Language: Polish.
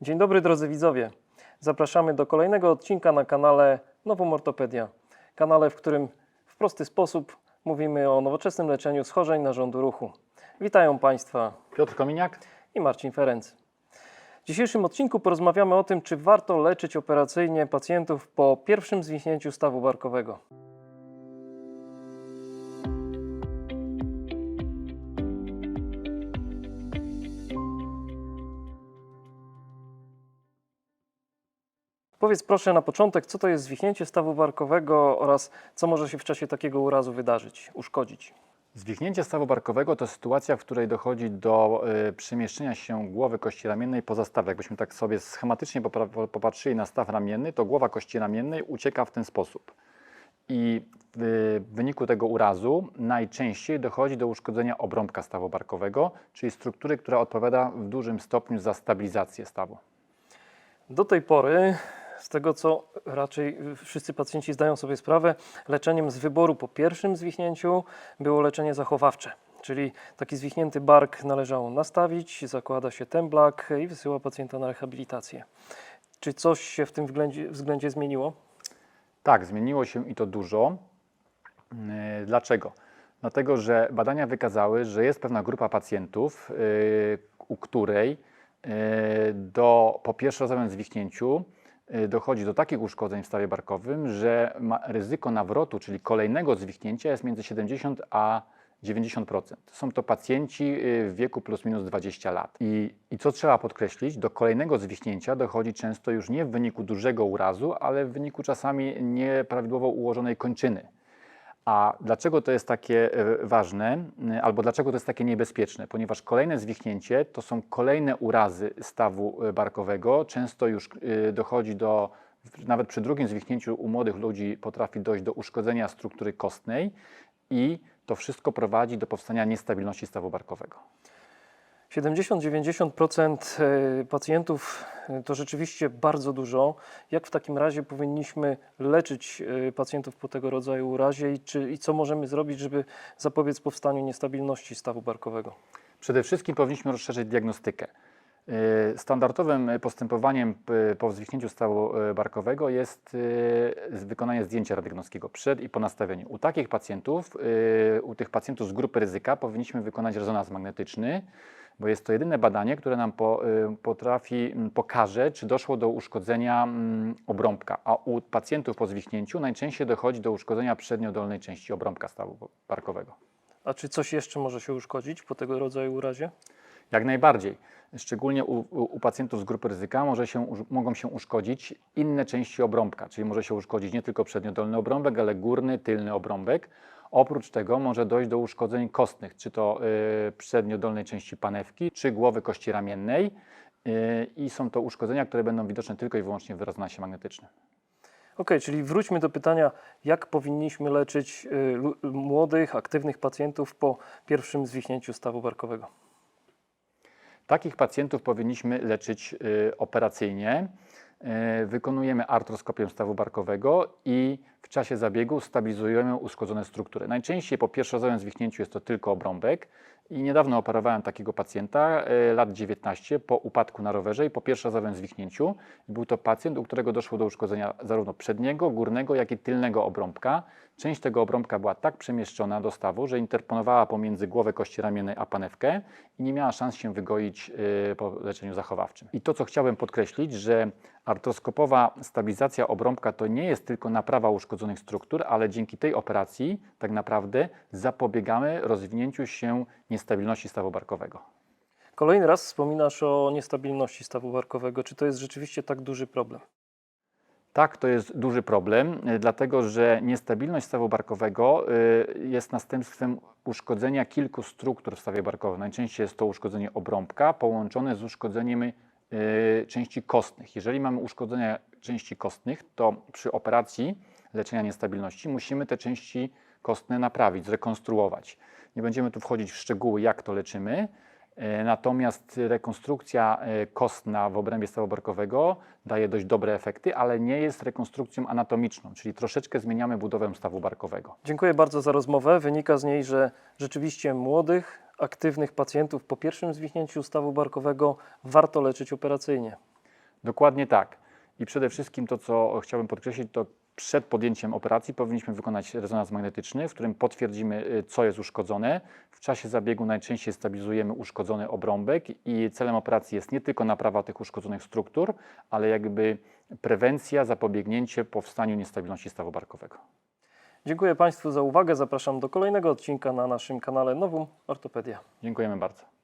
Dzień dobry drodzy widzowie. Zapraszamy do kolejnego odcinka na kanale Nową Ortopedia. Kanale, w którym w prosty sposób mówimy o nowoczesnym leczeniu schorzeń narządu ruchu. Witają Państwa Piotr Kominiak. i Marcin Ferenc. W dzisiejszym odcinku porozmawiamy o tym, czy warto leczyć operacyjnie pacjentów po pierwszym zwichnięciu stawu barkowego. Powiedz proszę na początek, co to jest zwichnięcie stawu barkowego oraz co może się w czasie takiego urazu wydarzyć, uszkodzić. Zwichnięcie stawu barkowego to sytuacja, w której dochodzi do y, przemieszczenia się głowy kości ramiennej poza staw. Jakbyśmy tak sobie schematycznie popatrzyli na staw ramienny, to głowa kości ramiennej ucieka w ten sposób. I w wyniku tego urazu najczęściej dochodzi do uszkodzenia obrąbka stawu barkowego, czyli struktury, która odpowiada w dużym stopniu za stabilizację stawu. Do tej pory, z tego co raczej wszyscy pacjenci zdają sobie sprawę, leczeniem z wyboru po pierwszym zwichnięciu było leczenie zachowawcze. Czyli taki zwichnięty bark należało nastawić, zakłada się temblak i wysyła pacjenta na rehabilitację. Czy coś się w tym względzie, względzie zmieniło? Tak, zmieniło się i to dużo. Yy, Dlaczego? Dlatego, że badania wykazały, że jest pewna grupa pacjentów, yy, u której yy, do, po pierwszorazowym zwichnięciu yy, dochodzi do takich uszkodzeń w stawie barkowym, że ryzyko nawrotu, czyli kolejnego zwichnięcia jest między 70 a 90%. Są to pacjenci yy, w wieku plus minus 20 lat. I, I co trzeba podkreślić, do kolejnego zwichnięcia dochodzi często już nie w wyniku dużego urazu, ale w wyniku czasami nieprawidłowo ułożonej kończyny. A dlaczego to jest takie e, ważne, y, albo dlaczego to jest takie niebezpieczne? Ponieważ kolejne zwichnięcie to są kolejne urazy stawu e, barkowego. Często już dochodzi do, nawet przy drugim zwichnięciu u młodych ludzi potrafi dojść do uszkodzenia struktury kostnej i to wszystko prowadzi do powstania niestabilności stawu barkowego. 70-90% e, pacjentów e, to rzeczywiście bardzo dużo. Jak w takim razie powinniśmy leczyć e, pacjentów po tego rodzaju urazie i, czy, i co możemy zrobić, żeby zapobiec powstaniu niestabilności stawu barkowego? Przede wszystkim powinniśmy rozszerzyć diagnostykę. Standardowym postępowaniem po zwichnięciu stawu barkowego jest wykonanie zdjęcia radiognoskiego przed i po nastawieniu. U takich pacjentów, u tych pacjentów z grupy ryzyka powinniśmy wykonać rezonans magnetyczny, bo jest to jedyne badanie, które nam po, y, potrafi, m, pokaże, czy doszło do uszkodzenia mm, obrąbka, a u pacjentów po zwichnięciu najczęściej dochodzi do uszkodzenia przednio-dolnej części obrąbka stawu barkowego. A czy coś jeszcze może się uszkodzić po tego rodzaju urazie? Jak najbardziej. Szczególnie u, u, pacjentów z grupy ryzyka może się, mogą się uszkodzić inne części obrąbka, czyli może się uszkodzić nie tylko przedniodolny obrąbek, ale górny, tylny obrąbek. Oprócz tego może dojść do uszkodzeń kostnych, czy to y, przedniodolnej części panewki, czy głowy kości ramiennej. Y, I są to uszkodzenia, które będą widoczne tylko i wyłącznie w rezonansie magnetycznym. Ok, czyli wróćmy do pytania, jak powinniśmy leczyć y, młodych, aktywnych pacjentów po pierwszym zwichnięciu stawu barkowego? Takich pacjentów powinniśmy leczyć y, operacyjnie. Y, Wykonujemy artroskopię stawu barkowego i w czasie zabiegu stabilizujemy uszkodzone struktury. Najczęściej po pierwszorazowym zwichnięciu jest to tylko obrąbek i niedawno operowałem takiego pacjenta, y, lat 19, po upadku na rowerze i po pierwszorazowym zwichnięciu. Był to pacjent, u którego doszło do uszkodzenia zarówno przedniego, górnego, jak i tylnego obrąbka. Część tego obrąbka była tak przemieszczona do stawu, że interponowała pomiędzy głowę kości ramiennej a panewkę i nie miała szans się wygoić y, po leczeniu zachowawczym. I to, co chciałbym podkreślić, że artroskopowa stabilizacja obrąbka to nie jest tylko naprawa uszkodzonych struktur, ale dzięki tej operacji tak naprawdę zapobiegamy rozwinięciu się niestabilności stawu barkowego. Kolejny raz wspominasz o niestabilności stawu barkowego. Czy to jest rzeczywiście tak duży problem? Tak, to jest duży problem, y, dlatego że niestabilność stawu barkowego y, jest następstwem uszkodzenia kilku struktur w stawie barkowym. Najczęściej jest to uszkodzenie obrąbka połączone z uszkodzeniem y, części kostnych. Jeżeli mamy uszkodzenia części kostnych, to przy operacji leczenia niestabilności musimy te części kostne naprawić, zrekonstruować. Nie będziemy tu wchodzić w szczegóły, jak to leczymy, E, Natomiast rekonstrukcja e, kostna w obrębie stawu barkowego daje dość dobre efekty, ale nie jest rekonstrukcją anatomiczną, czyli troszeczkę zmieniamy budowę stawu barkowego. Dziękuję bardzo za rozmowę. Wynika z niej, że rzeczywiście młodych, aktywnych pacjentów po pierwszym zwichnięciu stawu barkowego warto leczyć operacyjnie. Dokładnie tak. I przede wszystkim to, co chciałbym podkreślić, to przed podjęciem operacji powinniśmy wykonać rezonans magnetyczny, w którym potwierdzimy, y, co jest uszkodzone. W czasie zabiegu najczęściej stabilizujemy uszkodzony obrąbek i celem operacji jest nie tylko naprawa tych uszkodzonych struktur, ale jakby prewencja, zapobiegnięcie powstaniu niestabilności stawu barkowego. Dziękuję Państwu za uwagę. Zapraszam do kolejnego odcinka na naszym kanale Nowum Ortopedia. Dziękujemy bardzo.